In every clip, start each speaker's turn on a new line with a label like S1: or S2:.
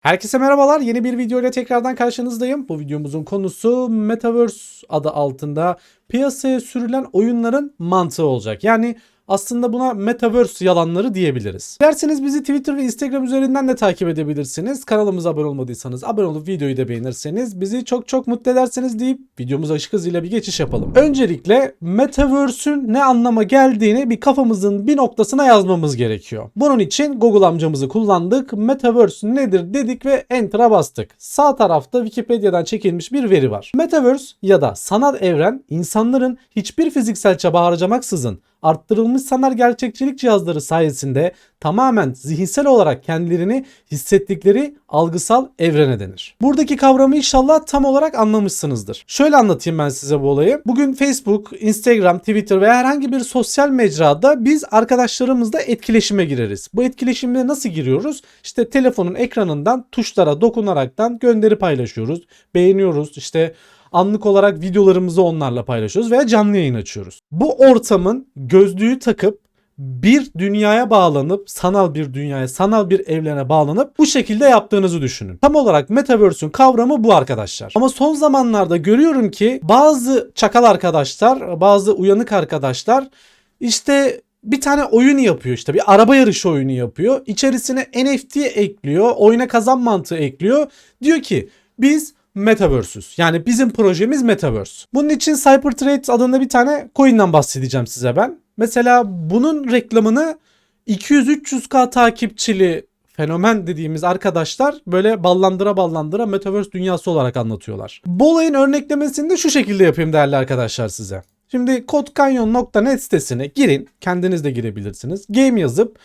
S1: Herkese merhabalar. Yeni bir video ile tekrardan karşınızdayım. Bu videomuzun konusu Metaverse adı altında piyasaya sürülen oyunların mantığı olacak. Yani aslında buna Metaverse yalanları diyebiliriz. Dilerseniz bizi Twitter ve Instagram üzerinden de takip edebilirsiniz. Kanalımıza abone olmadıysanız abone olup videoyu da beğenirseniz bizi çok çok mutlu ederseniz deyip videomuza ışık hızıyla bir geçiş yapalım. Öncelikle Metaverse'ün ne anlama geldiğini bir kafamızın bir noktasına yazmamız gerekiyor. Bunun için Google amcamızı kullandık. Metaverse nedir dedik ve Enter'a bastık. Sağ tarafta Wikipedia'dan çekilmiş bir veri var. Metaverse ya da sanal evren insanların hiçbir fiziksel çaba harcamaksızın arttırılmış sanal gerçekçilik cihazları sayesinde tamamen zihinsel olarak kendilerini hissettikleri algısal evrene denir. Buradaki kavramı inşallah tam olarak anlamışsınızdır. Şöyle anlatayım ben size bu olayı. Bugün Facebook, Instagram, Twitter veya herhangi bir sosyal mecrada biz arkadaşlarımızla etkileşime gireriz. Bu etkileşime nasıl giriyoruz? İşte telefonun ekranından tuşlara dokunaraktan gönderi paylaşıyoruz, beğeniyoruz, işte anlık olarak videolarımızı onlarla paylaşıyoruz veya canlı yayın açıyoruz. Bu ortamın gözlüğü takıp bir dünyaya bağlanıp sanal bir dünyaya, sanal bir evrene bağlanıp bu şekilde yaptığınızı düşünün. Tam olarak Metaverse'ün kavramı bu arkadaşlar. Ama son zamanlarda görüyorum ki bazı çakal arkadaşlar, bazı uyanık arkadaşlar işte bir tane oyun yapıyor işte bir araba yarışı oyunu yapıyor. İçerisine NFT ekliyor, oyuna kazan mantığı ekliyor. Diyor ki biz Metaverse'üz. Yani bizim projemiz Metaverse. Bunun için Cybertrade adında bir tane coin'den bahsedeceğim size ben. Mesela bunun reklamını 200-300k takipçili fenomen dediğimiz arkadaşlar böyle ballandıra ballandıra Metaverse dünyası olarak anlatıyorlar. Bu olayın örneklemesini de şu şekilde yapayım değerli arkadaşlar size. Şimdi codecanyon.net sitesine girin. Kendiniz de girebilirsiniz. Game yazıp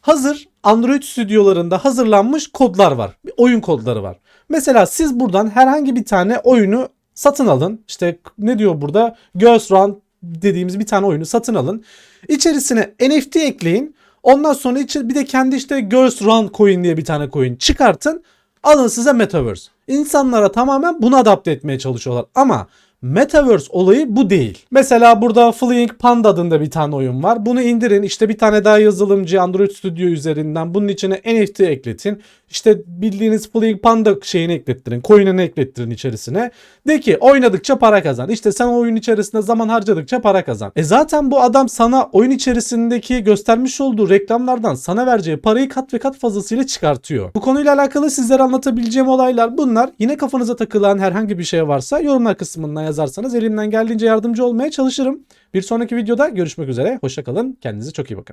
S1: hazır Android stüdyolarında hazırlanmış kodlar var. Bir oyun kodları var. Mesela siz buradan herhangi bir tane oyunu satın alın. İşte ne diyor burada? Girls Run dediğimiz bir tane oyunu satın alın. İçerisine NFT ekleyin. Ondan sonra içi bir de kendi işte Girls Run coin diye bir tane coin çıkartın. Alın size Metaverse. İnsanlara tamamen bunu adapte etmeye çalışıyorlar. Ama Metaverse olayı bu değil. Mesela burada Flying Panda adında bir tane oyun var. Bunu indirin. İşte bir tane daha yazılımcı Android Studio üzerinden bunun içine NFT ekletin. İşte bildiğiniz Flying Panda şeyini eklettirin. Coin'ini eklettirin içerisine. De ki oynadıkça para kazan. İşte sen oyun içerisinde zaman harcadıkça para kazan. E zaten bu adam sana oyun içerisindeki göstermiş olduğu reklamlardan sana vereceği parayı kat ve kat fazlasıyla çıkartıyor. Bu konuyla alakalı sizlere anlatabileceğim olaylar bunlar. Yine kafanıza takılan herhangi bir şey varsa yorumlar kısmından yazarsanız elimden geldiğince yardımcı olmaya çalışırım. Bir sonraki videoda görüşmek üzere. Hoşçakalın. Kendinize çok iyi bakın.